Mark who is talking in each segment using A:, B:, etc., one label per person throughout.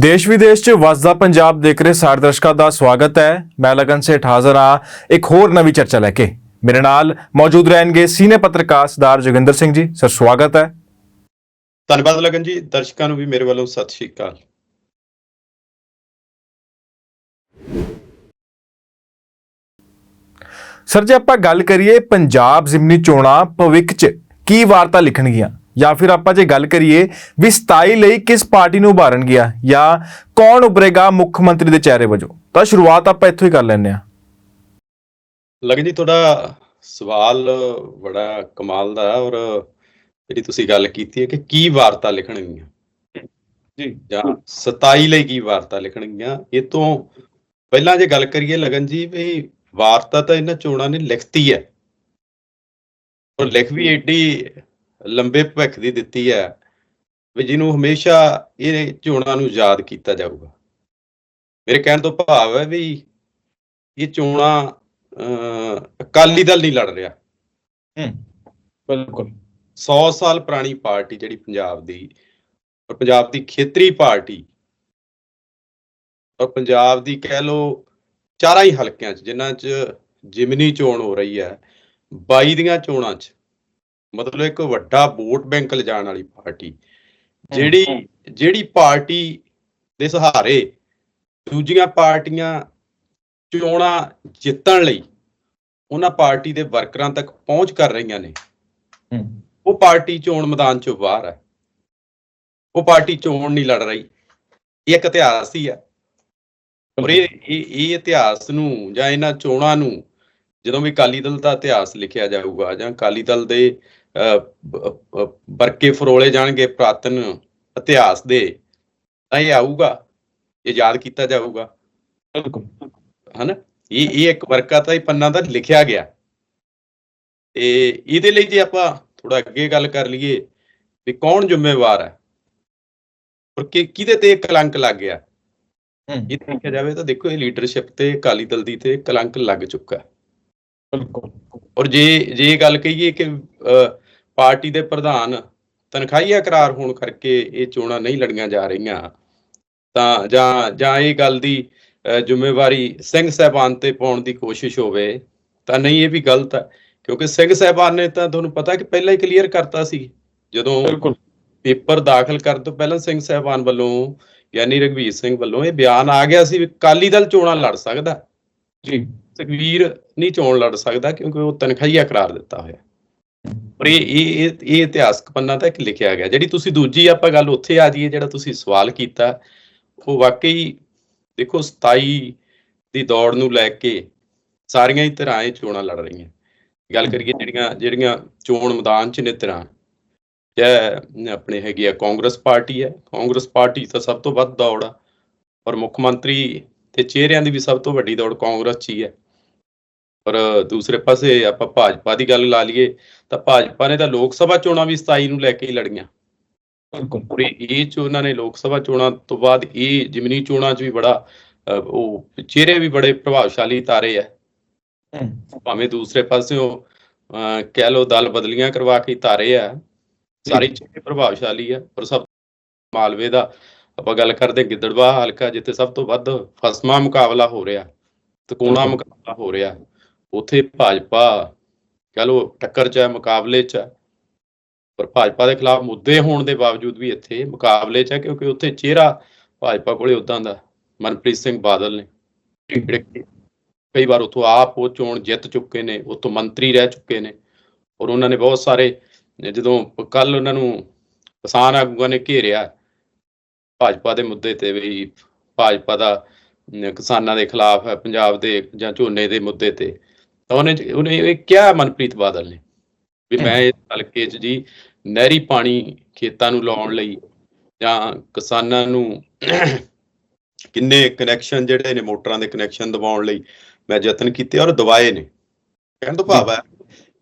A: ਦੇਸ਼ ਵਿਦੇਸ਼ 'ਚ ਵਸਦਾ ਪੰਜਾਬ ਦੇਖ ਰਹੇ ਸਾਰੇ ਦਰਸ਼ਕਾਂ ਦਾ ਸਵਾਗਤ ਹੈ। ਮੈਂ ਲਗਨ ਸੇਠ ਹਾਜ਼ਰ ਹਾਂ। ਇੱਕ ਹੋਰ ਨਵੀਂ ਚਰਚਾ ਲੈ ਕੇ ਮੇਰੇ ਨਾਲ ਮੌਜੂਦ ਰਹਿਣਗੇ ਸੀਨੀਅਰ ਪੱਤਰਕਾਰ ਸਰਦਾਰ ਜੋਗਿੰਦਰ ਸਿੰਘ ਜੀ। ਸਰ ਸਵਾਗਤ ਹੈ।
B: ਧੰਨਵਾਦ ਲਗਨ ਜੀ। ਦਰਸ਼ਕਾਂ ਨੂੰ ਵੀ ਮੇਰੇ ਵੱਲੋਂ ਸਤਿ ਸ਼੍ਰੀ ਅਕਾਲ।
A: ਸਰ ਜੇ ਆਪਾਂ ਗੱਲ ਕਰੀਏ ਪੰਜਾਬ ਜ਼ਿਮਨੀ ਚੋਣਾਂ ਭਵਿੱਖ 'ਚ ਕੀ ਵਾਰਤਾ ਲਿਖਣਗੀਆਂ? ਜਾਂ ਫਿਰ ਆਪਾਂ ਜੇ ਗੱਲ ਕਰੀਏ ਵੀ 27 ਲਈ ਕਿਸ ਪਾਰਟੀ ਨੂੰ ਉਭਾਰਨਗੀਆਂ ਜਾਂ ਕੌਣ ਉਭਰੇਗਾ ਮੁੱਖ ਮੰਤਰੀ ਦੇ ਚਿਹਰੇ ਵਜੋਂ? ਤਾਂ ਸ਼ੁਰੂਆਤ ਆਪਾਂ ਇੱਥੋਂ ਹੀ ਕਰ ਲੈਂਦੇ ਹਾਂ।
B: ਲਗਨ ਜੀ ਤੁਹਾਡਾ ਸਵਾਲ ਬੜਾ ਕਮਾਲ ਦਾ ਔਰ ਜਿਹੜੀ ਤੁਸੀਂ ਗੱਲ ਕੀਤੀ ਹੈ ਕਿ ਕੀ ਵਾਰਤਾ ਲਿਖਣਗੀਆਂ?
A: ਜੀ।
B: ਜਾਂ 27 ਲਈ ਕੀ ਵਾਰਤਾ ਲਿਖਣਗੀਆਂ? ਇਹ ਤੋਂ ਪਹਿਲਾਂ ਜੇ ਗੱਲ ਕਰੀਏ ਲਗਨ ਜੀ ਵੀ ਵਾਰਤਾ ਤਾਂ ਇਹਨਾਂ ਚੋਣਾਂ ਨੇ ਲਿਖਤੀ ਹੈ। ਔਰ ਲਿਖ ਵੀ ਏਡੀ ਲੰਬੇ ਭਵਿੱਖ ਦੀ ਦਿੱਤੀ ਹੈ ਵੀ ਜਿਹਨੂੰ ਹਮੇਸ਼ਾ ਇਹ ਚੋਣਾਂ ਨੂੰ ਯਾਦ ਕੀਤਾ ਜਾਊਗਾ। ਮੇਰੇ ਕਹਿਣ ਤੋਂ ਭਾਵ ਹੈ ਵੀ ਇਹ ਚੋਣਾਂ ਅਕਾਲੀ ਦਲ ਨਹੀਂ ਲੜ ਰਿਹਾ।
A: ਬਿਲਕੁਲ।
B: 100 ਸਾਲ ਪੁਰਾਣੀ ਪਾਰਟੀ ਜਿਹੜੀ ਪੰਜਾਬ ਦੀ ਔਰ ਪੰਜਾਬ ਦੀ ਖੇਤਰੀ ਪਾਰਟੀ ਔਰ ਪੰਜਾਬ ਦੀ ਕਹਿ ਲੋ ਚਾਰਾਂ ਹੀ ਹਲਕਿਆਂ 'ਚ ਜਿਨ੍ਹਾਂ 'ਚ ਜਿਮਨੀ ਚੋਣ ਹੋ ਰਹੀ ਹੈ 22 ਦੀਆਂ ਚੋਣਾਂ 'ਚ ਮਤਲਬ ਇੱਕ ਵੱਡਾ ਵੋਟ ਬੈਂਕ ਲਿਜਾਣ ਵਾਲੀ ਪਾਰਟੀ ਜਿਹੜੀ ਜਿਹੜੀ ਪਾਰਟੀ ਦੇ ਸਹਾਰੇ ਦੂਜੀਆਂ ਪਾਰਟੀਆਂ ਚੋਣਾਂ ਜਿੱਤਣ ਲਈ ਉਹਨਾਂ ਪਾਰਟੀ ਦੇ ਵਰਕਰਾਂ ਤੱਕ ਪਹੁੰਚ ਕਰ ਰਹੀਆਂ ਨੇ। ਉਹ ਪਾਰਟੀ ਚੋਣ ਮੈਦਾਨ ਚੋਂ ਬਾਹਰ ਹੈ। ਉਹ ਪਾਰਟੀ ਚੋਣ ਨਹੀਂ ਲੜ ਰਹੀ। ਇਹ ਇੱਕ ਇਤਿਹਾਸ ਹੀ ਹੈ। ਔਰ ਇਹ ਇਹ ਇਤਿਹਾਸ ਨੂੰ ਜਾਂ ਇਹਨਾਂ ਚੋਣਾਂ ਨੂੰ ਜਦੋਂ ਵੀ ਅਕਾਲੀ ਦਲ ਦਾ ਇਤਿਹਾਸ ਲਿਖਿਆ ਜਾਊਗਾ ਜਾਂ ਅਕਾਲੀ ਦਲ ਦੇ ਵਰਕੇ ਫਰੋਲੇ ਜਾਣਗੇ ਪ੍ਰਾਤਨ ਇਤਿਹਾਸ ਦੇ ਤਾਂ ਇਹ ਆਊਗਾ ਇਹ ਯਾਦ ਕੀਤਾ ਜਾਊਗਾ।
A: ਬਿਲਕੁਲ।
B: ਹਨਾ? ਇਹ ਇਹ ਇੱਕ ਵਰਕਾ ਤਾਂ ਹੀ ਪੰਨਾ ਦਾ ਲਿਖਿਆ ਗਿਆ। ਤੇ ਇਹਦੇ ਲਈ ਜੇ ਆਪਾਂ ਥੋੜਾ ਅੱਗੇ ਗੱਲ ਕਰ ਲਈਏ ਵੀ ਕੌਣ ਜ਼ਿੰਮੇਵਾਰ ਹੈ? ਔਰ ਕਿ ਕਿਹਦੇ ਤੇ ਇਹ ਕਲੰਕ ਲੱਗ ਗਿਆ? ਇਹ ਦੇਖਿਆ ਜਾਵੇ ਤਾਂ ਦੇਖੋ ਇਹ ਲੀਡਰਸ਼ਿਪ ਤੇ ਅਕਾਲੀ ਦਲ ਦੀ ਤੇ ਕਲੰਕ ਲੱਗ ਚੁੱਕਾ।
A: ਬਿਲਕੁਲ।
B: ਔਰ ਜੇ ਜੇ ਇਹ ਗੱਲ ਕਹੀਏ ਕਿ ਪਾਰਟੀ ਦੇ ਪ੍ਰਧਾਨ ਤਨਖਾਹੀਆ ਕਰਾਰ ਹੋਣ ਕਰਕੇ ਇਹ ਚੋਣਾਂ ਨਹੀਂ ਲੜੀਆਂ ਜਾ ਰਹੀਆਂ। ਤਾਂ ਜਾਂ ਜਾਂ ਇਹ ਗੱਲ ਦੀ ਜ਼ਿੰਮੇਵਾਰੀ ਸਿੰਘ ਸਾਹਿਬਾਨ ਤੇ ਪਾਉਣ ਦੀ ਕੋਸ਼ਿਸ਼ ਹੋਵੇ ਤਾਂ ਨਹੀਂ ਇਹ ਵੀ ਗਲਤ ਹੈ। ਕਿਉਂਕਿ ਸਿੰਘ ਸਾਹਿਬਾਨ ਨੇ ਤਾਂ ਤੁਹਾਨੂੰ ਪਤਾ ਕਿ ਪਹਿਲਾਂ ਹੀ ਕਲੀਅਰ ਕਰਤਾ ਸੀ। ਜਦੋਂ
A: ਬਿਲਕੁਲ।
B: ਪੇਪਰ ਦਾਖਲ ਕਰਨ ਤੋਂ ਪਹਿਲਾਂ ਸਿੰਘ ਸਾਹਿਬਾਨ ਵੱਲੋਂ ਯਾਨੀ ਰਘਵੀਰ ਸਿੰਘ ਵੱਲੋਂ ਇਹ ਬਿਆਨ ਆ ਗਿਆ ਸੀ ਵੀ ਅਕਾਲੀ ਦਲ ਚੋਣਾਂ ਲੜ ਸਕਦਾ।
A: ਜੀ।
B: ਸੁਖਵੀਰ ਨਹੀਂ ਚੋਣ ਲੜ ਸਕਦਾ ਕਿਉਂਕਿ ਉਹ ਤਨਖਾਹੀਆ ਕਰਾਰ ਦਿੱਤਾ ਹੋਇਆ। ਪਰ ਇਹ ਇਹ, ਇਹ- ਇਤਿਹਾਸਕ ਪੰਨਾ ਤਾਂ ਇੱਕ ਲਿਖਿਆ ਗਿਆ, ਜਿਹੜੀ ਤੁਸੀਂ ਦੂਜੀ ਆਪਾਂ ਗੱਲ ਉੱਥੇ ਆ ਜਾਈਏ, ਜਿਹੜਾ ਤੁਸੀਂ ਸਵਾਲ ਕੀਤਾ, ਉਹ ਵਾਕਈ ਦੇਖੋ 27 ਦੀ ਦੌੜ ਨੂੰ ਲੈ ਕੇ ਸਾਰੀਆਂ ਹੀ ਧਿਰਾਂ ਇਹ ਚੋਣਾਂ ਲੜ ਰਹੀਆਂ। ਗੱਲ ਕਰੀਏ ਜਿਹੜੀਆਂ ਜਿਹੜੀਆਂ ਚੋਣ ਮੈਦਾਨ 'ਚ ਨੇ ਧਿਰਾਂ ਚਾਹੇ ਆਪਣੇ ਹੈਗੀ ਆ ਕਾਂਗਰਸ ਪਾਰਟੀ ਹੈ, ਕਾਂਗਰਸ ਪਾਰਟੀ ਤਾਂ ਸਭ ਤੋਂ ਵੱਧ ਦੌੜ ਆ ਪਰ ਮੁੱਖ ਮੰਤਰੀ ਤੇ ਚਿਹਰਿਆਂ ਦੀ ਵੀ ਸਭ ਤੋਂ ਵੱਡੀ ਦੌੜ ਕਾਂਗਰਸ 'ਚ ਹੀ ਹੈ। ਪਰ ਦੂਸਰੇ ਪਾਸੇ ਆਪਾਂ ਭਾਜਪਾ ਦੀ ਗੱਲ ਲਾ ਲਈਏ ਤਾਂ ਭਾਜਪਾ ਨੇ ਤਾਂ ਲੋਕ ਸਭਾ ਚੋਣਾਂ ਵੀ 27 ਨੂੰ ਲੈ ਕੇ ਹੀ ਲੜੀਆਂ।
A: ਬਿਲਕੁਲ।
B: ਔਰ ਇਹ ਚ ਉਹਨਾਂ ਨੇ ਲੋਕ ਸਭਾ ਚੋਣਾਂ ਤੋਂ ਬਾਅਦ ਇਹ ਜਿਮਨੀ ਚੋਣਾਂ 'ਚ ਵੀ ਬੜਾ ਉਹ ਚਿਹਰੇ ਵੀ ਬੜੇ ਪ੍ਰਭਾਵਸ਼ਾਲੀ ਤਾਰੇ ਆ। ਭਾਵੇਂ ਦੂਸਰੇ ਪਾਸਿਓਂ ਅਹ, ਕਹਿ ਲੋ ਦਲ ਬਦਲੀਆਂ ਕਰਵਾ ਕੇ ਤਾਰੇ ਆ। ਸਾਰੇ ਚਿਹਰੇ ਪ੍ਰਭਾਵਸ਼ਾਲੀ ਆ ਪਰ ਸਭ ਮਾਲਵੇ ਦਾ ਆਪਾਂ ਗੱਲ ਕਰਦੇ ਗਿੱਦੜਵਾ ਹਲਕਾ ਜਿੱਥੇ ਸਭ ਤੋਂ ਵੱਧ ਫਸਮਾ ਮੁਕਾਬਲਾ ਹੋ ਰਿਹਾ ਤਕੋਣਾ। ਮੁਕਾਬਲਾ ਹੋ ਰਿਹਾ। ਉੱਥੇ ਭਾਜਪਾ ਕਹ ਲੋ ਟੱਕਰ ਚ ਹੈ, ਮੁਕਾਬਲੇ ਚ ਹੈ। ਪਰ ਭਾਜਪਾ ਦੇ ਖਿਲਾਫ ਮੁੱਦੇ ਹੋਣ ਦੇ ਬਾਵਜੂਦ ਵੀ ਇੱਥੇ ਮੁਕਾਬਲੇ ਚ ਹੈ, ਕਿਉਂਕਿ ਉੱਥੇ ਚਿਹਰਾ ਭਾਜਪਾ ਕੋਲੇ ਉਦਾਂ ਦਾ ਮਨਪ੍ਰੀਤ ਸਿੰਘ ਬਾਦਲ ਨੇ। ਕਈ ਵਾਰ ਉੱਥੋਂ ਆਪ ਉਹ ਚੋਣ ਜਿੱਤ ਚੁੱਕੇ ਨੇ, ਉੱਥੋਂ ਮੰਤਰੀ ਰਹਿ ਚੁੱਕੇ ਨੇ। ਔਰ ਉਹਨਾਂ ਨੇ ਬਹੁਤ ਸਾਰੇ, ਜਦੋਂ ਕੱਲ ਉਹਨਾਂ ਨੂੰ ਕਿਸਾਨ ਆਗੂਆਂ ਨੇ ਘੇਰਿਆ, ਭਾਜਪਾ ਦੇ ਮੁੱਦੇ ਤੇ ਵੀ ਭਾਜਪਾ ਦਾ ਕਿਸਾਨਾਂ ਦੇ ਖਿਲਾਫ ਹੈ, ਪੰਜਾਬ ਦੇ ਜਾਂ ਝੋਨੇ ਦੇ ਮੁੱਦੇ ਤੇ। ਤਾਂ ਉਹਨੇ ਉਹਨੇ ਇਹ ਕਿਹਾ ਮਨਪ੍ਰੀਤ ਬਾਦਲ ਨੇ ਵੀ ਮੈਂ ਇਸ ਹਲਕੇ 'ਚ ਜੀ ਨਹਿਰੀ ਪਾਣੀ ਖੇਤਾਂ ਨੂੰ ਲਾਉਣ ਲਈ ਜਾਂ ਕਿਸਾਨਾਂ ਨੂੰ ਕਿੰਨੇ ਕਨੈਕਸ਼ਨ ਜਿਹੜੇ ਨੇ ਮੋਟਰਾਂ ਦੇ ਕਨੈਕਸ਼ਨ ਦਿਵਾਉਣ ਲਈ ਮੈਂ ਯਤਨ ਕੀਤੇ ਔਰ ਦਵਾਏ ਨੇ। ਕਹਿਣ ਤੋਂ ਭਾਵ ਹੈ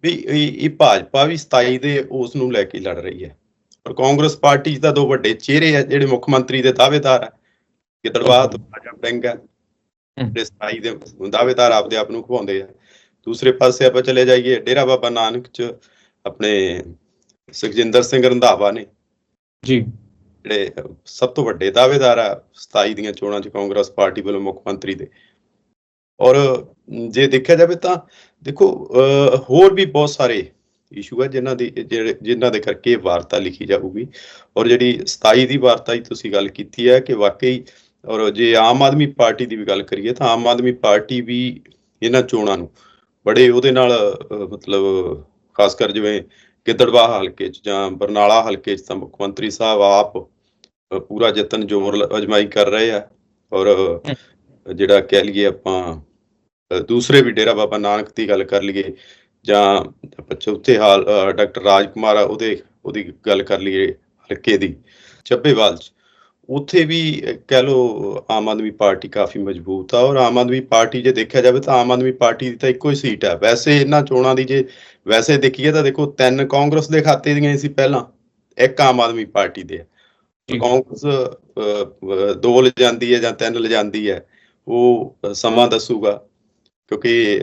B: ਵੀ ਇਹ ਭਾਜਪਾ ਵੀ 27 ਦੇ ਉਸ ਨੂੰ ਲੈ ਕੇ ਲੜ ਰਹੀ ਹੈ। ਔਰ ਕਾਂਗਰਸ ਪਾਰਟੀ 'ਚ ਤਾਂ ਦੋ ਵੱਡੇ ਚਿਹਰੇ ਆ ਜਿਹੜੇ ਮੁੱਖ ਮੰਤਰੀ ਦੇ ਦਾਅਵੇਦਾਰ ਆ। ਗਿੱਦੜਵਾਹ ਤੋਂ ਰਾਜਾ ਜਿਹੜੇ 27 ਦੇ ਦਾਅਵੇਦਾਰ ਆਪਦੇ ਆਪ ਨੂੰ ਖਵਾਉਂਦੇ ਆ। ਦੂਸਰੇ ਪਾਸੇ ਆਪਾਂ ਚਲੇ ਜਾਈਏ ਡੇਰਾ ਬਾਬਾ ਨਾਨਕ 'ਚ ਆਪਣੇ ਸੁਖਜਿੰਦਰ ਸਿੰਘ ਰੰਧਾਵਾ ਨੇ।
A: ਜੀ।
B: ਜਿਹੜੇ ਸਭ ਤੋਂ ਵੱਡੇ ਦਾਅਵੇਦਾਰ ਆ 27 ਦੀਆਂ ਚੋਣਾਂ 'ਚ ਕਾਂਗਰਸ ਪਾਰਟੀ ਵੱਲੋਂ ਮੁੱਖ ਮੰਤਰੀ ਦੇ। ਔਰ ਜੇ ਦੇਖਿਆ ਜਾਵੇ ਤਾਂ ਦੇਖੋ ਹੋਰ ਵੀ ਬਹੁਤ ਸਾਰੇ ਇਸ਼ੂ ਹੈ ਜਿਨ੍ਹਾਂ ਦੀ ਜਿਹੜੇ ਜਿਨ੍ਹਾਂ ਦੇ ਕਰਕੇ ਇਹ ਵਾਰਤਾ ਲਿਖੀ ਜਾਊਗੀ। ਔਰ ਜਿਹੜੀ 27 ਦੀ ਵਾਰਤਾ ਦੀ ਤੁਸੀਂ ਗੱਲ ਕੀਤੀ ਹੈ ਕਿ ਵਾਕਈ ਔਰ ਜੇ ਆਮ ਆਦਮੀ ਪਾਰਟੀ ਦੀ ਵੀ ਗੱਲ ਕਰੀਏ ਤਾਂ ਆਮ ਆਦਮੀ ਪਾਰਟੀ ਵੀ ਇਹਨਾਂ ਚੋਣਾਂ ਨੂੰ ਬੜੇ ਉਹਦੇ ਨਾਲ ਮਤਲਬ ਖਾਸ ਕਰ ਜਿਵੇਂ ਗਿੱਦੜਬਾਹ ਹਲਕੇ 'ਚ ਜਾਂ ਬਰਨਾਲਾ ਹਲਕੇ 'ਚ ਤਾਂ ਮੁੱਖ ਮੰਤਰੀ ਸਾਹਿਬ ਆਪ ਪੂਰਾ ਯਤਨ ਜ਼ੋਰ ਅਜਮਾਈ ਕਰ ਰਹੇ ਆ ਔਰ ਜਿਹੜਾ ਕਹਿ ਲਈਏ ਆਪਾਂ ਦੂਸਰੇ ਵੀ ਡੇਰਾ ਬਾਬਾ ਨਾਨਕ ਦੀ ਗੱਲ ਕਰ ਲਈਏ ਜਾਂ ਆਪਾਂ ਚੌਥੇ ਹਾਲ ਅਹ, ਡਾਕਟਰ ਰਾਜਕੁਮਾਰ ਆ ਉਹਦੇ ਉਹਦੀ ਗੱਲ ਕਰ ਲਈਏ ਹਲਕੇ ਦੀ ਚੱਬੇਵਾਲ 'ਚ। ਉੱਥੇ ਵੀ ਕਹਿ ਲਓ ਆਮ ਆਦਮੀ ਪਾਰਟੀ ਕਾਫੀ ਮਜ਼ਬੂਤ ਆ ਔਰ ਆਮ ਆਦਮੀ ਪਾਰਟੀ ਜੇ ਦੇਖਿਆ ਜਾਵੇ ਤਾਂ ਆਮ ਆਦਮੀ ਪਾਰਟੀ ਦੀ ਤਾਂ ਇੱਕੋ ਹੀ ਸੀਟ ਹੈ ਵੈਸੇ ਇਹਨਾਂ ਚੋਣਾਂ ਦੀ ਜੇ ਵੈਸੇ ਦੇਖੀਏ ਤਾਂ ਦੇਖੋ ਤਿੰਨ ਕਾਂਗਰਸ ਦੇ ਖਾਤੇ ਦੀਆਂ ਸੀ ਪਹਿਲਾਂ ਇੱਕ ਆਮ ਆਦਮੀ ਪਾਰਟੀ ਦੇ ਆ। ਕਾਂਗਰਸ ਦੋ ਲੈ ਜਾਂਦੀ ਹੈ ਜਾਂ ਤਿੰਨ ਲੈ ਜਾਂਦੀ ਹੈ ਉਹ ਸਮਾਂ ਦੱਸੂਗਾ ਕਿਉਂਕਿ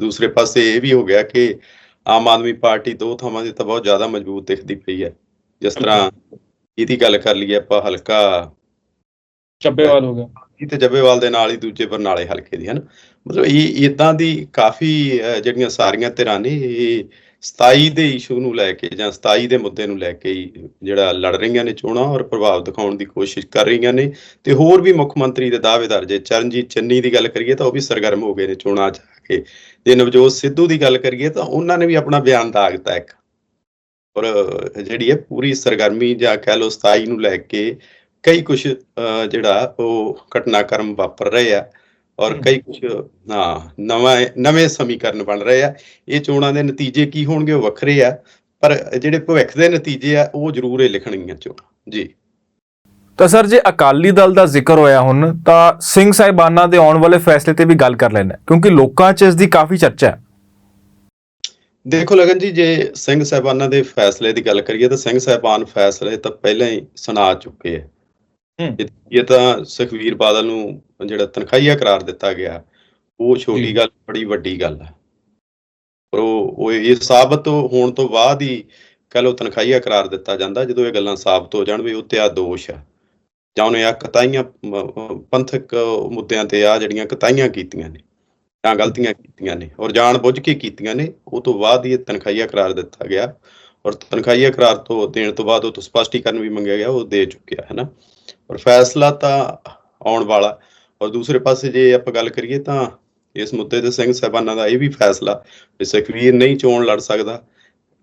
B: ਦੂਸਰੇ ਪਾਸੇ ਇਹ ਵੀ ਹੋ ਗਿਆ ਕਿ ਆਮ ਆਦਮੀ ਪਾਰਟੀ ਦੋ ਥਾਵਾਂ ਤੇ ਤਾਂ ਬਹੁਤ ਜ਼ਿਆਦਾ ਮਜ਼ਬੂਤ ਦਿਖਦੀ ਪਈ ਹੈ। ਜਿਸ ਤਰ੍ਹਾਂ ਇਹਦੀ ਗੱਲ ਕਰ ਲਈਏ ਆਪਾਂ ਹਲਕਾ।
C: ਚੱਬੇਵਾਲ ਹੋ ਗਿਆ।
B: ਇਹ ਤੇ ਜੱਬੇਵਾਲ ਦੇ ਨਾਲ ਹੀ ਦੂਜੇ ਬਰਨਾਲੇ ਹਲਕੇ ਦੀ ਹਨ? ਮਤਲਬ ਇਹ ਇਦਾਂ ਦੀ ਕਾਫੀ ਜਿਹੜੀਆਂ ਸਾਰੀਆਂ ਧਿਰਾਂ ਨੇ ਇਹ 27 ਦੇ ਇਸ਼ੂ ਨੂੰ ਲੈ ਕੇ ਜਾਂ 27 ਦੇ ਮੁੱਦੇ ਨੂੰ ਲੈ ਕੇ ਜਿਹੜਾ ਲੜ ਰਹੀਆਂ ਨੇ ਚੋਣਾਂ ਔਰ ਪ੍ਰਭਾਵ ਦਿਖਾਉਣ ਦੀ ਕੋਸ਼ਿਸ਼ ਕਰ ਰਹੀਆਂ ਨੇ। ਤੇ ਹੋਰ ਵੀ ਮੁੱਖ ਮੰਤਰੀ ਦੇ ਦਾਅਵੇਦਾਰ ਜੇ ਚਰਨਜੀਤ ਚੰਨੀ ਦੀ ਗੱਲ ਕਰੀਏ ਤਾਂ ਉਹ ਵੀ ਸਰਗਰਮ ਹੋ ਗਏ ਨੇ ਚੋਣਾਂ 'ਚ ਆ ਕੇ। ਜੇ ਨਵਜੋਤ ਸਿੱਧੂ ਦੀ ਗੱਲ ਕਰੀਏ ਤਾਂ ਉਹਨਾਂ ਨੇ ਵੀ ਆਪਣਾ ਬਿਆਨ ਦਾਗਤਾ ਇੱਕ। ਔਰ ਜਿਹੜੀ ਹੈ ਪੂਰੀ ਸਰਗਰਮੀ ਜਾਂ ਕਹਿ ਲਓ 27 ਨੂੰ ਲੈ ਕੇ ਕਈ ਕੁਝ ਜਿਹੜਾ ਉਹ ਘਟਨਾਕ੍ਰਮ ਵਾਪਰ ਰਹੇ ਆ ਔਰ। ਕਈ ਕੁਝ ਹਾਂ ਨਵਾਂ ਨਵੇਂ ਸਮੀਕਰਨ ਬਣ ਰਹੇ ਆ। ਇਹ ਚੋਣਾਂ ਦੇ ਨਤੀਜੇ ਕੀ ਹੋਣਗੇ ਉਹ ਵੱਖਰੇ ਆ ਪਰ ਜਿਹੜੇ ਭਵਿੱਖ ਦੇ ਨਤੀਜੇ ਆ ਉਹ ਜ਼ਰੂਰ ਇਹ ਲਿਖਣਗੀਆਂ ਚੋਣਾਂ। ਜੀ।
A: ਤਾਂ ਸਰ ਜੇ ਅਕਾਲੀ ਦਲ ਦਾ ਜ਼ਿਕਰ ਹੋਇਆ ਹੁਣ ਤਾਂ ਸਿੰਘ ਸਾਹਿਬਾਨਾਂ ਦੇ ਆਉਣ ਵਾਲੇ ਫੈਸਲੇ ਤੇ ਵੀ ਗੱਲ ਕਰ ਲੈਣਾ ਕਿਉਂਕਿ ਲੋਕਾਂ 'ਚ ਇਸ ਦੀ ਕਾਫੀ ਚਰਚਾ ਹੈ।
B: ਦੇਖੋ ਲਗਨ ਜੀ ਜੇ ਸਿੰਘ ਸਾਹਿਬਾਨਾਂ ਦੇ ਫੈਸਲੇ ਦੀ ਗੱਲ ਕਰੀਏ ਤਾਂ ਸਿੰਘ ਸਾਹਿਬਾਨ ਫੈਸਲੇ ਤਾਂ ਪਹਿਲਾਂ ਹੀ ਸੁਣਾ ਚੁੱਕੇ ਆ
C: ਹੂੰ।
B: ਇਹ ਤਾਂ ਸੁਖਵੀਰ ਬਾਦਲ ਨੂੰ ਜਿਹੜਾ ਤਨਖਾਹੀਆ ਕਰਾਰ ਦਿੱਤਾ ਗਿਆ ਉਹ ਛੋਟੀ। ਗੱਲ ਬੜੀ ਵੱਡੀ ਗੱਲ ਹੈ ਪਰ ਉਹ ਇਹ ਸਾਬਤ ਹੋਣ ਤੋਂ ਬਾਅਦ ਹੀ ਕਹ ਲਓ ਤਨਖਾਹੀਆ ਕਰਾਰ ਦਿੱਤਾ ਜਾਂਦਾ ਜਦੋਂ ਇਹ ਗੱਲਾਂ ਸਾਬਤ ਹੋ ਜਾਣ ਵੀ ਉਹ ਤੇ ਆ ਦੋਸ਼ ਹੈ ਜਾਂ ਉਹਨੇ ਆ ਕਤਾਈਆਂ ਪੰਥਕ ਮੁੱਦਿਆਂ ਤੇ ਆ ਜਿਹੜੀਆਂ ਕਤਾਈਆਂ ਕੀਤੀਆਂ ਨੇ ਜਾਂ ਗਲਤੀਆਂ ਕੀਤੀਆਂ ਨੇ ਔਰ ਜਾਣ ਬੁੱਝ ਕੇ ਕੀਤੀਆਂ ਨੇ, ਉਹ ਤੋਂ ਬਾਅਦ ਇਹ ਤਨਖਾਹੀਆ ਕਰਾਰ ਦਿੱਤਾ ਗਿਆ ਔਰ ਤਨਖਾਹੀਆ ਕਰਾਰ ਤੋਂ ਦੇਣ ਤੋਂ ਬਾਅਦ ਉਹ ਤੋਂ ਸਪਸ਼ਟੀਕਰਨ ਵੀ ਮੰਗਿਆ ਗਿਆ, ਉਹ ਦੇ ਚੁੱਕਿਆ ਹੈ ਨਾ ਔਰ ਫੈਸਲਾ ਤਾਂ ਆਉਣ ਵਾਲਾ ਔਰ ਦੂਸਰੇ ਪਾਸੇ ਜੇ ਆਪਾਂ ਗੱਲ ਕਰੀਏ ਤਾਂ ਇਸ ਮੁੱਦੇ ਤੇ ਸਿੰਘ ਸਾਹਿਬਾਨਾਂ ਦਾ ਇਹ ਵੀ ਫੈਸਲਾ ਵੀ ਸੁਖਵੀਰ ਨਹੀਂ ਚੋਣ ਲੜ ਸਕਦਾ,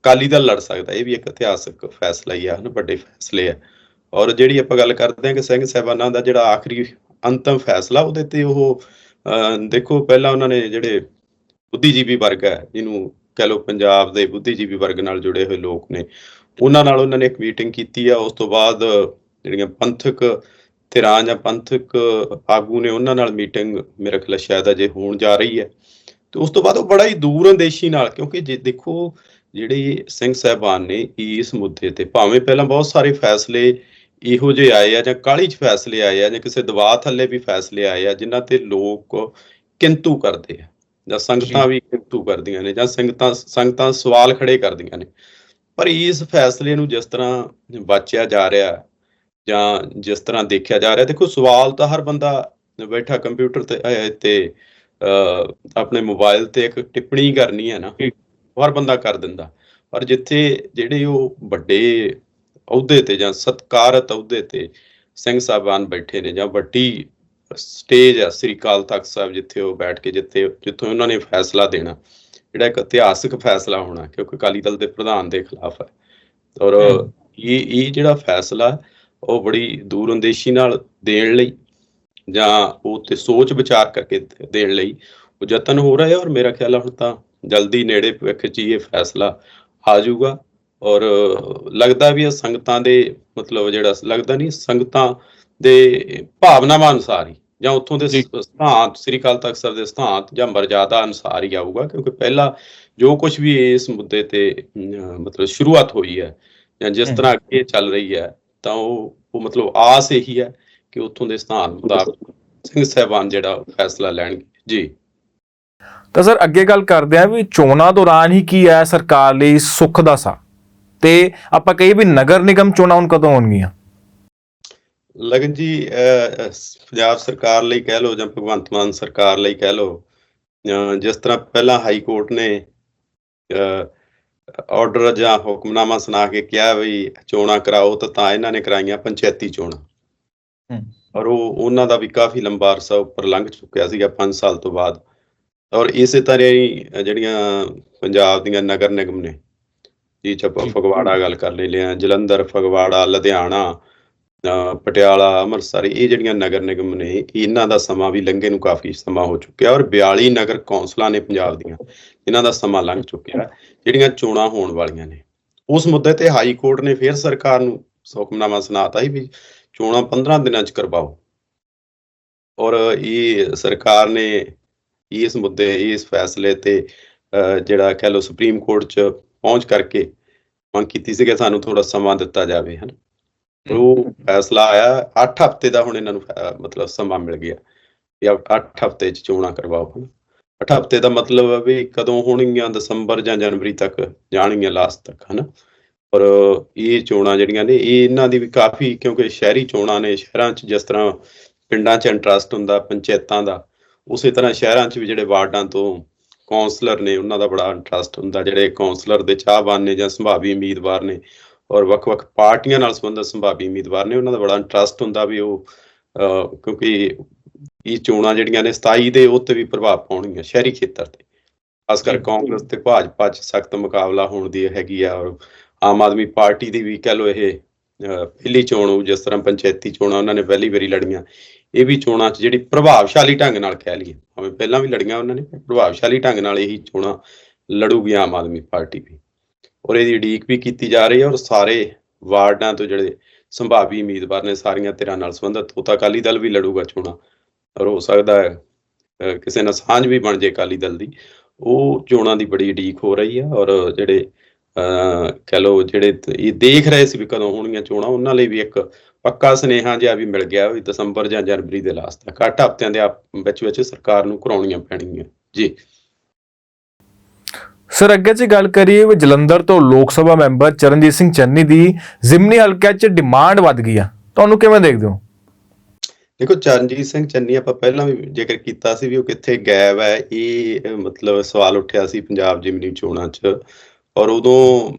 B: ਅਕਾਲੀ ਦਲ ਲੜ ਸਕਦਾ, ਇਹ ਵੀ ਇੱਕ ਇਤਿਹਾਸਕ ਫੈਸਲਾ ਹੀ ਆ, ਹਨ? ਵੱਡੇ ਫੈਸਲੇ ਆ। ਔਰ ਜਿਹੜੀ ਆਪਾਂ ਗੱਲ ਕਰਦੇ ਹਾਂ ਕਿ ਸਿੰਘ ਸਾਹਿਬਾਨਾਂ ਦਾ ਜਿਹੜਾ ਆਖਰੀ ਅੰਤਮ ਫੈਸਲਾ, ਉਹਦੇ ਤੇ ਉਹ ਦੇਖੋ, ਪਹਿਲਾਂ ਉਹਨਾਂ ਨੇ ਜਿਹੜੇ ਬੁੱਧੀਜੀਵੀ ਵਰਗ ਹੈ, ਜਿਹਨੂੰ ਕਹਿ ਲਓ ਪੰਜਾਬ ਦੇ ਬੁੱਧੀਜੀਵੀ ਵਰਗ ਨਾਲ ਜੁੜੇ ਹੋਏ ਲੋਕ ਨੇ, ਉਹਨਾਂ ਨਾਲ ਉਹਨਾਂ ਨੇ ਇੱਕ ਮੀਟਿੰਗ ਕੀਤੀ ਆ, ਉਸ ਤੋਂ ਬਾਅਦ ਜਿਹੜੀਆਂ ਪੰਥਕ ਧਿਰਾਂ ਜਾਂ ਪੰਥਕ ਆਗੂ ਨੇ ਉਹਨਾਂ ਨਾਲ ਮੀਟਿੰਗ ਮੇਰੇ ਖਿਆਲ ਸ਼ਾਇਦ ਅਜੇ ਹੋਣ ਜਾ ਰਹੀ ਹੈ। ਤੇ ਉਸ ਤੋਂ ਬਾਅਦ ਉਹ ਬੜਾ ਹੀ ਦੂਰ ਅੰਦੇਸ਼ੀ ਨਾਲ, ਕਿਉਂਕਿ ਜੇ ਦੇਖੋ, ਜਿਹੜੇ ਸਿੰਘ ਸਾਹਿਬਾਨ ਨੇ ਇਸ ਮੁੱਦੇ ਤੇ, ਭਾਵੇਂ ਪਹਿਲਾਂ ਬਹੁਤ ਸਾਰੇ ਫੈਸਲੇ ਇਹੋ ਜਿਹੇ ਆਏ ਆ ਜਾਂ ਕਾਹਲੀ 'ਚ ਫੈਸਲੇ ਆਏ ਆ ਜਾਂ ਕਿਸੇ ਦਬਾਅ ਥੱਲੇ ਵੀ ਫੈਸਲੇ ਆਏ ਆ ਜਿਨ੍ਹਾਂ ਤੇ ਲੋਕ ਕਿੰਤੂ ਕਰਦੇ ਆ ਜਾਂ ਸੰਗਤਾਂ ਵੀ ਕਿੰਤੂ ਕਰਦੀਆਂ ਨੇ ਜਾਂ ਸੰਗਤਾਂ ਸੰਗਤਾਂ ਸਵਾਲ ਖੜੇ ਕਰਦੀਆਂ ਨੇ। ਪਰ ਇਸ ਫੈਸਲੇ ਨੂੰ ਜਿਸ ਤਰ੍ਹਾਂ ਬਾਚਿਆ ਜਾ ਰਿਹਾ ਜਾਂ ਜਿਸ ਤਰ੍ਹਾਂ ਦੇਖਿਆ ਜਾ ਰਿਹਾ ਦੇਖੋ ਸਵਾਲ ਤਾਂ ਹਰ ਬੰਦਾ ਬੈਠਾ ਕੰਪਿਊਟਰ ਤੇ ਤੇ ਆਪਣੇ ਮੋਬਾਈਲ ਤੇ ਇੱਕ ਟਿੱਪਣੀ ਕਰਨੀ ਹੈ ਨਾ ਹਰ ਬੰਦਾ ਕਰ ਦਿੰਦਾ। ਪਰ ਜਿੱਥੇ ਜਿਹੜੇ ਉਹ ਵੱਡੇ ਅਹੁਦੇ ਤੇ ਜਾਂ ਸਤਕਾਰਤ ਅਹੁਦੇ ਤੇ ਸਿੰਘ ਸਾਹਿਬਾਨ ਬੈਠੇ ਨੇ ਜਾਂ ਵੱਡੀ ਸਟੇਜ ਆ ਸ੍ਰੀ ਅਕਾਲ ਤਖਤ ਸਾਹਿਬ ਜਿੱਥੇ ਉਹ ਬੈਠ ਕੇ ਜਿੱਥੇ ਜਿੱਥੋਂ ਉਹਨਾਂ ਨੇ ਫੈਸਲਾ ਦੇਣਾ ਜਿਹੜਾ ਇੱਕ ਇਤਿਹਾਸਕ ਫੈਸਲਾ ਹੋਣਾ ਕਿਉਂਕਿ ਅਕਾਲੀ ਦਲ ਦੇ ਪ੍ਰਧਾਨ ਦੇ ਖਿਲਾਫ ਹੈ। ਔਰ। ਇਹ ਇਹ ਜਿਹੜਾ ਫੈਸਲਾ ਉਹ ਬੜੀ ਦੂਰ ਅੰਦੇਸ਼ੀ ਨਾਲ ਦੇਣ ਲਈ ਜਾਂ ਉਹ ਤੇ ਸੋਚ ਵਿਚਾਰ ਕਰਕੇ ਦੇਣ ਲਈ ਉਹ ਯਤਨ ਹੋ ਰਿਹਾ ਹੈ। ਔਰ ਮੇਰਾ ਖਿਆਲ ਹੈ ਹੁਣ ਤਾਂ ਜਲਦੀ ਨੇੜੇ ਭਵਿੱਖ 'ਚ ਹੀ ਇਹ ਫੈਸਲਾ ਆ ਜਾਊਗਾ। ਔਰ ਲੱਗਦਾ ਵੀ ਇਹ ਸੰਗਤਾਂ ਦੇ ਮਤਲਬ ਜਿਹੜਾ ਲੱਗਦਾ ਨਹੀਂ ਸੰਗਤਾਂ ਦੇ ਭਾਵਨਾਵਾਂ ਅਨੁਸਾਰ ਹੀ ਜਾਂ ਉੱਥੋਂ ਦੇ। ਸ- ਸਿਧਾਂਤ ਸ੍ਰੀ ਅਕਾਲ ਤਖਤ ਸਾਹਿਬ ਦੇ ਸਿਧਾਂਤ ਜਾਂ ਮਰਜ਼ਾਦਾ ਅਨੁਸਾਰ ਹੀ ਆਊਗਾ ਕਿਉਂਕਿ ਪਹਿਲਾਂ ਜੋ ਕੁਝ ਵੀ ਇਸ ਮੁੱਦੇ ਤੇ ਮਤਲਬ ਸ਼ੁਰੂਆਤ ਹੋਈ ਹੈ ਜਾਂ ਜਿਸ। ਤਰ੍ਹਾਂ ਅੱਗੇ ਚੱਲ ਰਹੀ ਹੈ ਤਾਂ ਉਹ ਉਹ ਮਤਲਬ ਆਸ ਇਹੀ ਹੈ ਕਿ ਉੱਥੋਂ ਦੇ ਸਿਧਾਂਤ ਮੁਤਾਬਕ ਸਿੰਘ ਸਾਹਿਬਾਨ ਜਿਹੜਾ ਫੈਸਲਾ ਲੈਣਗੇ ਜੀ
A: ਤਾਂ ਸਰ ਅੱਗੇ ਗੱਲ ਕਰਦੇ ਹਾਂ ਵੀ ਚੋਣਾਂ ਦੌਰਾਨ ਹੀ ਕੀ ਹੈ ਸਰਕਾਰ ਲਈ ਸੁੱਖ ਦਾ ਸਾਹ ਤੇ ਆਪਾਂ ਕਹੀਏ ਵੀ ਨਗਰ ਨਿਗਮ ਚੋਣਾਂ ਹੁਣ ਕਦੋਂ ਹੋਣਗੀਆਂ
B: ਲਗਨ ਜੀ ਪੰਜਾਬ ਸਰਕਾਰ ਲਈ ਕਹਿ ਲਓ ਜਾਂ ਭਗਵੰਤ ਮਾਨ ਸਰਕਾਰ ਲਈ ਕਹਿ ਅਹ, ਜਿਸ ਤਰ੍ਹਾਂ ਪਹਿਲਾਂ ਹਾਈ ਕੋਰਟ ਨੇ ਆਰਡਰ ਜਾਂ ਹੁਕਮਨਾਮਾ ਸੁਣਾ ਕੇ ਕਿਹਾ ਵੀ ਚੋਣਾਂ ਕਰਾਓ ਤਾਂ ਤਾਂ ਇਹਨਾਂ ਨੇ ਕਰਾਈਆਂ ਪੰਚਾਇਤੀ ਚੋਣਾਂ। ਔਰ ਉਹ ਉਹਨਾਂ ਦਾ ਵੀ ਕਾਫੀ ਲੰਬਾ ਅਰਸਾ ਉੱਪਰ ਲੰਘ ਚੁੱਕਿਆ ਸੀਗਾ 5 ਸਾਲ ਤੋਂ ਬਾਅਦ। ਔਰ ਇਸੇ ਤਰ੍ਹਾਂ ਹੀ ਜਿਹੜੀਆਂ ਪੰਜਾਬ ਦੀਆਂ ਨਗਰ ਨਿਗਮ ਨੇ ਜੀ ਚੱਪਾ
C: ਜੀ।
B: ਫਗਵਾੜਾ ਗੱਲ ਕਰ ਲੈ ਲਿਆ ਜਲੰਧਰ ਫਗਵਾੜਾ ਲੁਧਿਆਣਾ ਪਟਿਆਲਾ ਅੰਮ੍ਰਿਤਸਰ ਇਹ ਜਿਹੜੀਆਂ ਨਗਰ ਨਿਗਮ ਨੇ ਇਹਨਾਂ ਦਾ ਸਮਾਂ ਵੀ ਲੰਘੇ ਨੂੰ ਕਾਫੀ ਸਮਾਂ ਹੋ ਚੁੱਕਿਆ ਔਰ 42 ਨਗਰ ਕੌਂਸਲਾਂ ਨੇ ਪੰਜਾਬ ਦੀਆਂ ਇਹਨਾਂ ਦਾ ਸਮਾਂ ਲੰਘ ਚੁੱਕਿਆ ਜਿਹੜੀਆਂ ਚੋਣਾਂ ਹੋਣ ਵਾਲੀਆਂ ਨੇ ਉਸ ਮੁੱਦੇ ਤੇ ਹਾਈ ਕੋਰਟ ਨੇ ਫਿਰ ਸਰਕਾਰ ਨੂੰ ਹੁਕਮਨਾਮਾ ਸੁਣਾਤਾ ਸੀ ਵੀ ਚੋਣਾਂ 15 ਦਿਨਾਂ ਚ ਕਰਵਾਓ ਔਰ ਇਹ ਸਰਕਾਰ ਨੇ ਇਸ ਮੁੱਦੇ ਇਸ ਫੈਸਲੇ ਤੇ ਜਿਹੜਾ ਕਹਿ ਲਓ ਸੁਪਰੀਮ ਕੋਰਟ ਚ ਪਹੁੰਚ ਕਰਕੇ ਮੰਗ ਕੀਤੀ ਸੀ ਕਿ ਸਾਨੂੰ ਥੋੜਾ ਸਮਾਂ ਦਿੱਤਾ ਜਾਵੇ ਹਨ? ਉਹ ਫੈਸਲਾ ਆਇਆ 8 ਹਫ਼ਤੇ ਦਾ ਹੁਣ ਇਹਨਾਂ ਨੂੰ ਮਤਲਬ ਸਮਾਂ ਮਿਲ ਗਿਆ ਕਿ 8 ਹਫ਼ਤੇ ਚ ਚੋਣਾਂ ਕਰਵਾਓ ਹਨ? 8 ਹਫ਼ਤੇ ਦਾ ਮਤਲਬ ਹੈ ਵੀ ਕਦੋਂ ਹੋਣਗੀਆਂ ਦਸੰਬਰ ਜਾਂ ਜਨਵਰੀ ਤੱਕ ਜਾਣਗੀਆਂ ਲਾਸਟ ਤੱਕ ਹਨ? ਪਰ ਇਹ ਚੋਣਾਂ ਜਿਹੜੀਆਂ ਨੇ ਇਹ ਇਹਨਾਂ ਦੀ ਵੀ ਕਾਫੀ ਕਿਉਂਕਿ ਸ਼ਹਿਰੀ ਚੋਣਾਂ ਨੇ ਸ਼ਹਿਰਾਂ 'ਚ ਜਿਸ ਤਰ੍ਹਾਂ ਪਿੰਡਾਂ 'ਚ ਇੰਟਰਸਟ ਹੁੰਦਾ ਪੰਚਾਇਤਾਂ ਦਾ ਉਸੇ ਤਰ੍ਹਾਂ ਸ਼ਹਿਰਾਂ 'ਚ ਵੀ ਜਿਹੜੇ ਵਾਰਡਾਂ ਤੋਂ ਕੌਂਸਲਰ ਨੇ ਉਹਨਾਂ ਦਾ ਬੜਾ ਇੰਟਰਸਟ ਹੁੰਦਾ ਜਿਹੜੇ ਕੌਂਸਲਰ ਦੇ ਚਾਹਵਾਨ ਨੇ ਜਾਂ ਸੰਭਾਵੀ ਉਮੀਦਵਾਰ ਨੇ ਔਰ ਵੱਖ-ਵੱਖ ਪਾਰਟੀਆਂ ਨਾਲ ਸੰਬੰਧਿਤ ਸੰਭਾਵੀ ਉਮੀਦਵਾਰ ਨੇ ਉਹਨਾਂ ਦਾ ਬੜਾ ਇੰਟਰਸਟ ਹੁੰਦਾ ਵੀ ਉਹ ਕਿਉਂਕਿ ਇਹ ਚੋਣਾਂ ਜਿਹੜੀਆਂ ਨੇ 27 ਦੇ ਉੱਤੇ ਵੀ ਪ੍ਰਭਾਵ ਪਾਉਣਗੀਆਂ ਸ਼ਹਿਰੀ ਖੇਤਰ ਤੇ ਖਾਸ ਕਰ। ਕਾਂਗਰਸ ਤੇ ਭਾਜਪਾ 'ਚ ਸਖਤ ਮੁਕਾਬਲਾ ਹੋਣ ਦੀ ਹੈਗੀ ਆ ਔਰ ਆਮ ਆਦਮੀ ਪਾਰਟੀ ਦੀ ਵੀ ਕਹਿ ਲਓ ਇਹ ਪਹਿਲੀ ਚੋਣ ਜਿਸ ਤਰ੍ਹਾਂ ਪੰਚਾਇਤੀ ਚੋਣਾਂ ਉਹਨਾਂ ਨੇ ਪਹਿਲੀ ਵਾਰੀ ਲੜੀਆਂ ਇਹ ਵੀ ਚੋਣਾਂ 'ਚ ਜਿਹੜੀ ਪ੍ਰਭਾਵਸ਼ਾਲੀ ਢੰਗ ਨਾਲ ਕਹਿ ਲਈਏ। ਭਾਵੇਂ ਪਹਿਲਾਂ ਵੀ ਲੜੀਆਂ ਉਹਨਾਂ ਨੇ ਪ੍ਰਭਾਵਸ਼ਾਲੀ ਢੰਗ ਨਾਲ ਇਹੀ ਚੋਣਾਂ ਲੜੂਗੀ ਆਮ ਆਦਮੀ ਪਾਰਟੀ ਵੀ। ਔਰ ਇਹਦੀ ਉਡੀਕ ਵੀ ਕੀਤੀ ਜਾ ਰਹੀ ਹੈ ਔਰ ਸਾਰੇ ਵਾਰਡਾਂ ਤੋਂ ਜਿਹੜੇ ਸੰਭਾਵੀ ਉਮੀਦਵਾਰ ਨੇ ਸਾਰੀਆਂ ਧਿਰਾਂ ਨਾਲ ਸੰਬੰਧਿਤ ਉਹ ਤਾਂ ਅਕਾਲੀ ਦਲ ਵੀ ਲੜੂਗਾ ਚੋਣਾਂ। ਔਰ ਹੋ ਸਕਦਾ ਹੈ ਕਿਸੇ ਨਾਲ ਸਾਂਝ ਵੀ ਬਣ ਜੇ ਅਕਾਲੀ ਦਲ ਦੀ। ਉਹ ਚੋਣਾਂ ਦੀ ਬੜੀ ਉਡੀਕ ਹੋ ਰਹੀ ਹੈ ਔਰ ਜਿਹੜੇ ਅਹ, ਕਹਿ ਲਓ ਜਿਹੜੇ ਇਹ ਦੇਖ ਰਹੇ ਸੀ ਵੀ ਕਦੋਂ ਹੋਣਗੀਆਂ ਚੋਣਾਂ ਉਹਨਾਂ ਲਈ ਵੀ ਇੱਕ ਪੱਕਾ ਸੁਨੇਹਾ ਜਿਹਾ ਵੀ ਮਿਲ ਗਿਆ ਵੀ ਦਸੰਬਰ ਜਾਂ ਜਨਵਰੀ ਦੇ ਲਾਸਟ ਤੱਕ। ਅੱਠ ਹਫ਼ਤਿਆਂ ਦੇ ਵਿੱਚ ਵਿੱਚ ਸਰਕਾਰ ਨੂੰ ਕਰਾਉਣੀਆਂ ਪੈਣਗੀਆਂ। ਜੀ।
A: ਸਰ ਅੱਗੇ ਜੇ ਗੱਲ ਕਰੀਏ ਵੀ ਜਲੰਧਰ ਤੋਂ ਲੋਕ ਸਭਾ ਮੈਂਬਰ ਚਰਨਜੀਤ ਸਿੰਘ ਚੰਨੀ ਦੀ ਜ਼ਿਮਨੀ ਹਲਕੇ 'ਚ ਡਿਮਾਂਡ ਵੱਧ ਗਈ ਆ। ਤੁਹਾਨੂੰ ਕਿਵੇਂ ਦੇਖਦੇ ਹੋ?
B: ਦੇਖੋ ਚਰਨਜੀਤ ਸਿੰਘ ਚੰਨੀ ਆਪਾਂ ਪਹਿਲਾਂ ਵੀ ਜ਼ਿਕਰ ਕੀਤਾ ਸੀ ਵੀ ਉਹ ਕਿੱਥੇ ਗਾਇਬ ਹੈ। ਇਹ ਮਤਲਬ ਸਵਾਲ ਉੱਠਿਆ ਸੀ ਪੰਜਾਬ ਜਿਮਨੀ ਚੋਣਾਂ 'ਚ। ਔਰ ਉਦੋਂ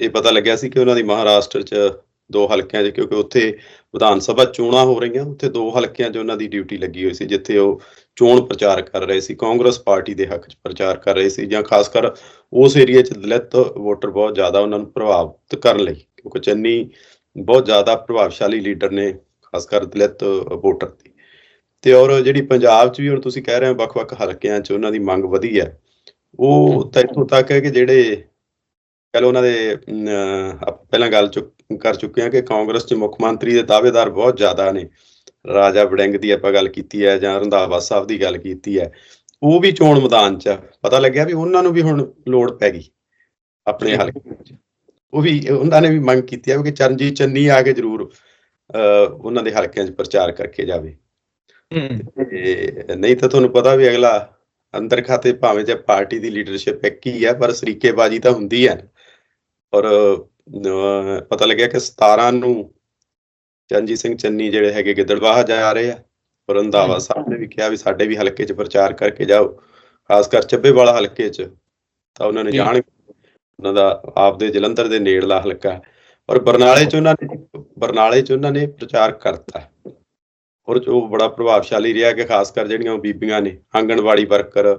B: ਇਹ ਪਤਾ ਲੱਗਿਆ ਸੀ ਕਿ ਉਹਨਾਂ ਦੀ ਮਹਾਰਾਸ਼ਟਰ 'ਚ ਦੋ ਹਲਕਿਆਂ 'ਚ ਕਿਉਂਕਿ ਉੱਥੇ ਵਿਧਾਨ ਸਭਾ ਚੋਣਾਂ ਹੋ ਰਹੀਆਂ ਉੱਥੇ ਦੋ ਹਲਕਿਆਂ 'ਚ ਉਹਨਾਂ ਦੀ ਡਿਊਟੀ ਲੱਗੀ ਹੋਈ ਸੀ ਜਿੱਥੇ ਉਹ ਚੋਣ ਪ੍ਰਚਾਰ ਕਰ ਰਹੇ ਸੀ ਕਾਂਗਰਸ ਪਾਰਟੀ ਦੇ ਹੱਕ 'ਚ ਪ੍ਰਚਾਰ ਕਰ ਰਹੇ ਸੀ ਜਾਂ ਖਾਸ ਕਰ ਉਸ ਏਰੀਆ 'ਚ ਦਲਿਤ ਵੋਟਰ ਬਹੁਤ ਜ਼ਿਆਦਾ ਉਹਨਾਂ ਨੂੰ ਪ੍ਰਭਾਵਿਤ ਕਰਨ ਲਈ ਕਿਉਂਕਿ ਚੰਨੀ ਬਹੁਤ ਜ਼ਿਆਦਾ ਪ੍ਰਭਾਵਸ਼ਾਲੀ ਲੀਡਰ ਨੇ ਖਾਸ ਕਰ ਦਲਿਤ ਵੋਟਰ ਦੀ। ਤੇ ਔਰ ਜਿਹੜੀ ਪੰਜਾਬ 'ਚ ਵੀ ਹੁਣ ਤੁਸੀਂ ਕਹਿ ਰਹੇ ਹੋ ਵੱਖ-ਵੱਖ ਹਲਕਿਆਂ 'ਚ ਉਹਨਾਂ ਦੀ ਮੰਗ ਵਧੀ ਹੈ ਉਹ ਤਾਂ ਇੱਥੋਂ ਤੱਕ ਹੈ ਕਿ ਜਿਹੜੇ ਕਹਿ ਲਓ ਉਹਨਾਂ ਦੇ ਅਮ, ਆਪਾਂ ਪਹਿਲਾਂ ਗੱਲ ਚੁੱਕ- ਕਰ ਚੁੱਕੇ ਹਾਂ ਕਿ ਕਾਂਗਰਸ 'ਚ ਮੁੱਖ ਮੰਤਰੀ ਦੇ ਦਾਅਵੇਦਾਰ ਬਹੁਤ ਜ਼ਿਆਦਾ ਨੇ ਰਾਜਾ ਵੜਿੰਗ ਦੀ ਆਪਾਂ ਗੱਲ ਕੀਤੀ ਹੈ ਜਾਂ ਰੰਧਾਵਾ ਸਾਹਿਬ ਦੀ ਗੱਲ ਕੀਤੀ ਹੈ ਉਹ ਵੀ ਚੋਣ ਮੈਦਾਨ 'ਚ। ਪਤਾ ਲੱਗਿਆ ਵੀ ਉਹਨਾਂ ਨੂੰ ਵੀ ਹੁਣ ਲੋੜ ਪੈ ਗਈ ਆਪਣੇ। ਹਲਕੇ ਵਿੱਚ ਉਹ ਵੀ ਉਹਨਾਂ ਨੇ ਵੀ ਮੰਗ ਕੀਤੀ ਹੈ ਕਿ ਚਰਨਜੀਤ ਚੰਨੀ ਆ ਕੇ ਜ਼ਰੂਰ ਉਹਨਾਂ ਦੇ ਹਲਕਿਆਂ 'ਚ ਪ੍ਰਚਾਰ ਕਰਕੇ ਜਾਵੇ ਨਹੀਂ ਤਾਂ ਤੁਹਾਨੂੰ ਪਤਾ ਵੀ ਅਗਲਾ ਅੰਦਰ ਖਾਤੇ ਭਾਵੇਂ ਜੇ ਪਾਰਟੀ ਦੀ ਲੀਡਰਸ਼ਿਪ ਇੱਕ ਹੀ ਹੈ ਪਰ ਸਰੀਕੇਬਾਜ਼ੀ ਤਾਂ ਹੁੰਦੀ ਹੈ ਔਰ ਪਤਾ ਲੱਗਿਆ ਕਿ 17 ਨੂੰ ਚਰਨਜੀਤ ਸਿੰਘ ਚੰਨੀ ਜਿਹੜੇ ਹੈਗੇ ਗਿੱਦੜਬਾਹਾ ਜਾ ਰਹੇ ਆ ਔਰ ਰੰਧਾਵਾ ਸਾਹਿਬ ਨੇ ਵੀ ਕਿਹਾ ਵੀ ਸਾਡੇ ਵੀ ਹਲਕੇ 'ਚ ਪ੍ਰਚਾਰ ਕਰਕੇ ਜਾਓ ਖਾਸ ਕਰ ਚੱਬੇਵਾਲਾ ਹਲਕੇ 'ਚ ਤਾਂ ਉਹਨਾਂ ਨੇ। ਜਾਣ ਉਹਨਾਂ ਦਾ ਆਪਦੇ ਜਲੰਧਰ ਦੇ ਨੇੜਲਾ ਹਲਕਾ। ਔਰ ਬਰਨਾਲੇ 'ਚ ਉਹਨਾਂ ਨੇ ਬਰਨਾਲੇ 'ਚ ਉਹਨਾਂ ਨੇ ਪ੍ਰਚਾਰ ਕਰਤਾ ਔਰ ਜੋ ਬੜਾ ਪ੍ਰਭਾਵਸ਼ਾਲੀ ਰਿਹਾ ਕਿ ਖਾਸ ਕਰ ਜਿਹੜੀਆਂ ਉਹ ਬੀਬੀਆਂ ਨੇ ਆਂਗਣਵਾੜੀ ਵਰਕਰ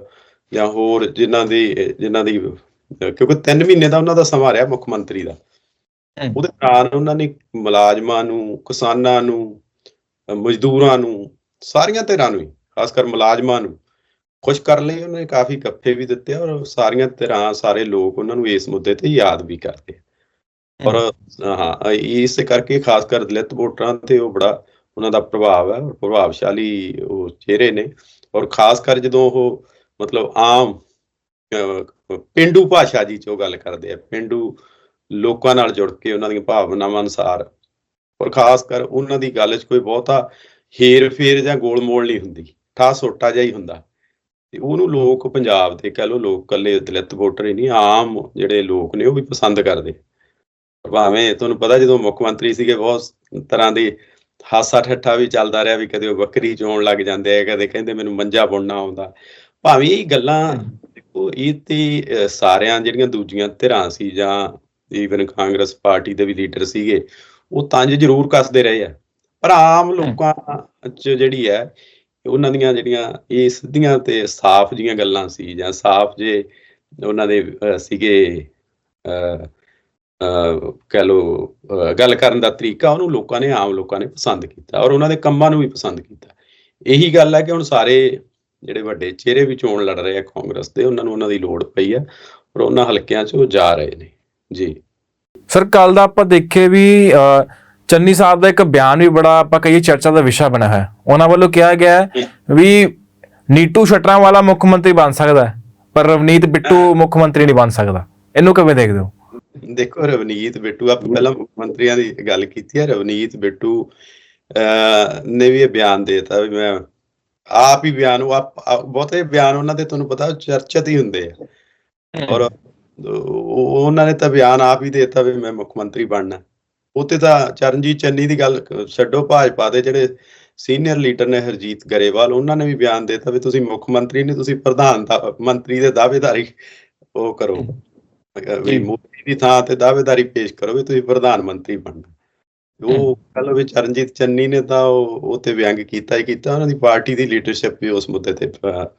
B: ਜਾਂ ਹੋਰ ਜਿਨ੍ਹਾਂ ਦੀ ਜਿਨ੍ਹਾਂ ਦੀ ਕਿਉਂਕਿ 3 ਮਹੀਨੇ ਦਾ ਉਹਨਾਂ ਦਾ ਸਮਾਂ ਰਿਹਾ ਮੁੱਖ ਮੰਤਰੀ ਦਾ। ਉਹਦੇ ਦੌਰਾਨ ਉਹਨਾਂ ਨੇ ਮੁਲਾਜ਼ਮਾਂ ਨੂੰ ਕਿਸਾਨਾਂ ਨੂੰ ਮਜ਼ਦੂਰਾਂ ਨੂੰ ਸਾਰੀਆਂ ਧਿਰਾਂ ਨੂੰ ਖਾਸ ਕਰ ਮੁਲਾਜ਼ਮਾਂ ਨੂੰ ਖੁਸ਼ ਕਰਨ ਲਈ ਉਹਨਾਂ ਨੇ ਕਾਫੀ ਗੱਫੇ ਵੀ ਦਿੱਤੇ ਔਰ ਸਾਰੀਆਂ ਧਿਰਾਂ ਸਾਰੇ ਲੋਕ ਉਹਨਾਂ ਨੂੰ ਇਸ ਮੁੱਦੇ ਤੇ ਯਾਦ ਵੀ ਕਰਦੇ। ਔਰ ਹਾਂ ਇਸ ਕਰਕੇ ਖਾਸ ਕਰ ਦਲਿਤ ਵੋਟਰਾਂ ਤੇ ਉਹ ਬੜਾ ਉਹਨਾਂ ਦਾ ਪ੍ਰਭਾਵ ਹੈ ਪ੍ਰਭਾਵਸ਼ਾਲੀ ਉਹ ਚਿਹਰੇ ਨੇ। ਔਰ ਖਾਸ ਕਰ ਜਦੋਂ ਉਹ ਮਤਲਬ ਆਮ ਪੇਂਡੂ ਭਾਸ਼ਾ ਜੀ ਚ ਉਹ ਗੱਲ ਕਰਦੇ ਆ, ਪੇਂਡੂ ਲੋਕਾਂ ਨਾਲ ਜੁੜ ਕੇ ਉਹਨਾਂ ਦੀਆਂ ਭਾਵਨਾਵਾਂ ਅਨੁਸਾਰ ਔਰ ਖਾਸ ਕਰ ਉਹਨਾਂ ਦੀ ਗੱਲ 'ਚ ਕੋਈ ਬਹੁਤਾ ਹੇਰ ਫੇਰ ਜਾਂ ਗੋਲਮੋਲ ਨਹੀਂ ਹੁੰਦੀ ਠਾ ਸੋਟਾ ਜਿਹਾ ਹੀ ਹੁੰਦਾ। ਤੇ ਉਹਨੂੰ ਲੋਕ ਪੰਜਾਬ ਦੇ ਕਹਿ ਲਓ, ਲੋਕ ਕੱਲੇ ਦਲਿਤ ਵੋਟਰ ਹੀ ਨਹੀਂ, ਆਮ ਜਿਹੜੇ ਲੋਕ ਨੇ ਉਹ ਵੀ ਪਸੰਦ ਕਰਦੇ। ਭਾਵੇਂ ਤੁਹਾਨੂੰ ਪਤਾ ਜਦੋਂ ਮੁੱਖ ਮੰਤਰੀ ਸੀਗੇ, ਬਹੁਤ ਤਰ੍ਹਾਂ ਦੇ ਹਾਸਾ ਠੱਠਾ ਵੀ ਚੱਲਦਾ ਰਿਹਾ ਵੀ ਕਦੇ ਉਹ ਬੱਕਰੀ ਚੋਣ ਲੱਗ ਜਾਂਦੇ ਆ, ਕਦੇ ਕਹਿੰਦੇ ਮੈਨੂੰ ਮੰਜਾ ਬੁਣਨਾ ਆਉਂਦਾ। ਭਾਵੇਂ ਇਹ ਗੱਲਾਂ ਦੇਖੋ ਇਹ ਤੇ ਸਾਰਿਆਂ ਜਿਹੜੀਆਂ ਦੂਜੀਆਂ ਧਿਰਾਂ ਸੀ ਜਾਂ ਈਵਨ ਕਾਂਗਰਸ ਪਾਰਟੀ ਦੇ ਵੀ ਲੀਡਰ ਸੀਗੇ ਉਹ ਤੰਜ ਜ਼ਰੂਰ ਕੱਸਦੇ ਰਹੇ ਆ। ਪਰ ਆਮ ਲੋਕਾਂ 'ਚ ਜਿਹੜੀ ਹੈ ਉਹਨਾਂ ਦੀਆਂ ਜਿਹੜੀਆਂ ਇਹ ਸਿੱਧੀਆਂ ਤੇ ਸਾਫ਼ ਜੀਆਂ ਗੱਲਾਂ ਸੀ ਜਾਂ ਸਾਫ਼ ਜੇ ਉਹਨਾਂ ਦੇ ਸੀਗੇ ਕਹਿ ਲੋ ਗੱਲ ਕਰਨ ਦਾ ਤਰੀਕਾ ਉਹਨੂੰ ਲੋਕਾਂ ਨੇ ਆਮ ਲੋਕਾਂ ਨੇ ਪਸੰਦ ਕੀਤਾ ਔਰ ਉਹਨਾਂ ਦੇ ਕੰਮਾਂ ਨੂੰ ਵੀ ਪਸੰਦ ਕੀਤਾ। ਇਹੀ ਗੱਲ ਹੈ ਕਿ ਹੁਣ ਸਾਰੇ ਜਿਹੜੇ ਵੱਡੇ ਚਿਹਰੇ ਵੀ ਚੋਣ ਲੜ ਰਹੇ ਆ ਕਾਂਗਰਸ ਦੇ ਉਹਨਾਂ ਨੂੰ ਉਹਨਾਂ ਦੀ ਲੋੜ ਪਈ ਹੈ ਔਰ ਉਹਨਾਂ ਹਲਕਿਆਂ 'ਚ ਉਹ ਜਾ ਰਹੇ ਨੇ। ਜੀ।
A: ਸਰ ਕੱਲ ਦਾ ਆਪਾਂ ਦੇਖੇ ਵੀ ਚੰਨੀ ਸਾਹਿਬ ਦਾ ਇੱਕ ਬਿਆਨ ਵੀ ਬੜਾ ਆਪਾਂ ਕਹੀਏ ਚਰਚਾ ਦਾ ਵਿਸ਼ਾ ਬਣਿਆ ਹੈ। ਉਹਨਾਂ ਵੱਲੋਂ ਕਿਹਾ ਗਿਆ ਵੀ ਨੀਟੂ ਸ਼ਟਰਾਂ ਵਾਲਾ ਮੁੱਖ ਮੰਤਰੀ ਬਣ ਸਕਦਾ ਪਰ ਰਵਨੀਤ ਬਿੱਟੂ ਮੁੱਖ ਮੰਤਰੀ ਨਹੀਂ ਬਣ ਸਕਦਾ। ਇਹਨੂੰ ਕਿਵੇਂ ਦੇਖਦੇ ਹੋ?
B: ਦੇਖੋ ਰਵਨੀਤ ਬਿੱਟੂ ਆ ਪਹਿਲਾਂ ਮੁੱਖ ਮੰਤਰੀਆਂ ਦੀ ਗੱਲ ਕੀਤੀ ਹੈ ਰਵਨੀਤ ਬਿੱਟੂ ਨੇ ਵੀ ਇਹ ਬਿਆਨ ਦੇਤਾ ਵੀ ਮੈਂ ਆਪ ਹੀ ਬਿਆਨ ਉਹ ਬਹੁਤੇ ਬਿਆਨ ਉਹਨਾਂ ਦੇ ਤੁਹਾਨੂੰ ਪਤਾ ਚਰਚਿਤ ਹੀ ਹੁੰਦੇ ਆ। ਔਰ ਉਹ- ਉਹਨਾਂ ਨੇ ਤਾਂ ਬਿਆਨ ਆਪ ਹੀ ਦੇਤਾ ਵੀ ਮੈਂ ਮੁੱਖ ਮੰਤਰੀ ਬਣਨਾ। ਉੱਤੇ ਤਾਂ ਚਰਨਜੀਤ ਚੰਨੀ ਦੀ ਗੱਲ ਛੱਡੋ ਭਾਜਪਾ ਦੇ ਜਿਹੜੇ ਸੀਨੀਅਰ ਲੀਡਰ ਨੇ ਹਰਜੀਤ ਗਰੇਵਾਲ ਉਹਨਾਂ ਨੇ ਵੀ ਬਿਆਨ ਦੇਤਾ ਵੀ ਤੁਸੀਂ ਮੁੱਖ ਮੰਤਰੀ ਨਹੀਂ ਤੁਸੀਂ ਪ੍ਰਧਾਨ ਦਾ ਮੰਤਰੀ ਦੇ ਦਾਅਵੇਦਾਰੀ ਉਹ ਕਰੋ। ਵੀ। ਮੋਦੀ ਦੀ ਥਾਂ ਤੇ ਦਾਅਵੇਦਾਰੀ ਪੇਸ਼ ਕਰੋ ਵੀ ਤੁਸੀਂ ਪ੍ਰਧਾਨ ਮੰਤਰੀ ਬਣਨਾ। ਉਹ ਕੱਲ ਵੀ ਚਰਨਜੀਤ ਚੰਨੀ ਨੇ ਤਾਂ ਉਹ ਉਹ ਤੇ ਵਿਅੰਗ ਕੀਤਾ ਹੀ ਕੀਤਾ, ਉਹਨਾਂ ਦੀ ਪਾਰਟੀ ਦੀ ਲੀਡਰਸ਼ਿਪ ਵੀ ਉਸ ਮੁੱਦੇ ਤੇ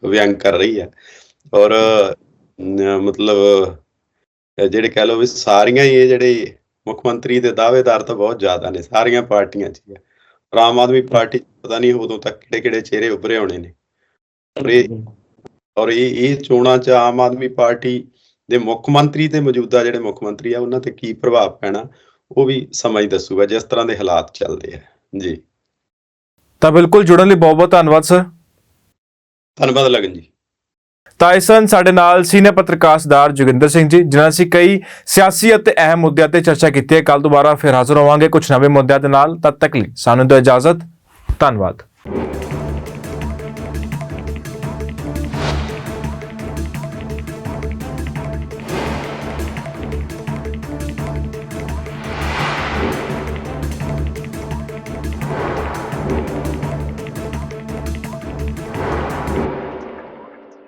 B: ਵਿਅੰਗ ਕਰ ਰਹੀ ਹੈ। ਔਰ ਮਤਲਬ ਜਿਹੜੇ ਕਹਿ ਲਓ ਵੀ ਸਾਰੀਆਂ ਹੀ ਇਹ ਜਿਹੜੇ ਮੁੱਖ ਮੰਤਰੀ ਦੇ ਦਾਅਵੇਦਾਰ ਤਾਂ ਬਹੁਤ ਜ਼ਿਆਦਾ ਨੇ, ਸਾਰੀਆਂ ਪਾਰਟੀਆਂ 'ਚ ਔਰ ਆਮ ਆਦਮੀ ਪਾਰਟੀ ਪਤਾ ਨਹੀਂ ਉਦੋਂ ਤੱਕ ਕਿਹੜੇ ਕਿਹੜੇ ਚਿਹਰੇ ਉੱਭਰੇ ਹੋਣੇ ਨੇ। ਔਰ ਇਹ ਇਹ ਚੋਣਾਂ 'ਚ ਆਮ ਆਦਮੀ ਪਾਰਟੀ ਦੇ ਮੁੱਖ ਮੰਤਰੀ ਤੇ ਮੌਜੂਦਾ ਜਿਹੜੇ ਮੁੱਖ ਮੰਤਰੀ ਆ, ਉਹਨਾਂ ਤੇ ਕੀ ਪ੍ਰਭਾਵ ਪੈਣਾ ਉਹ ਵੀ ਸਮਾਂ ਹੀ ਦੱਸੂਗਾ ਜਿਸ ਤਰ੍ਹਾਂ ਦੇ ਹਾਲਾਤ ਚੱਲਦੇ ਆ। ਜੀ।
A: ਤਾਂ ਬਿਲਕੁਲ ਜੁੜਨ ਲਈ ਬਹੁਤ ਬਹੁਤ ਧੰਨਵਾਦ ਸਰ।
B: ਧੰਨਵਾਦ ਲਗਨ ਜੀ।
A: ਤਾਂ ਇਸ ਸਨ ਸਾਡੇ ਨਾਲ ਸੀਨੀਅਰ ਪੱਤਰਕਾਰ ਸਰਦਾਰ ਜੋਗਿੰਦਰ ਸਿੰਘ ਜੀ ਜਿਨ੍ਹਾਂ ਅਸੀਂ ਕਈ ਸਿਆਸੀ ਅਤੇ ਅਹਿਮ ਮੁੱਦਿਆਂ ਤੇ ਚਰਚਾ ਕੀਤੀ ਹੈ। ਕੱਲ ਦੁਬਾਰਾ ਫਿਰ ਹਾਜ਼ਰ ਹੋਵਾਂਗੇ ਕੁਝ ਨਵੇਂ ਮੁੱਦਿਆਂ ਦੇ ਨਾਲ। ਤਦ ਤੱਕ ਲਈ ਸਾਨੂੰ ਦਿਓ ਇਜਾਜ਼ਤ। ਧੰਨਵਾਦ।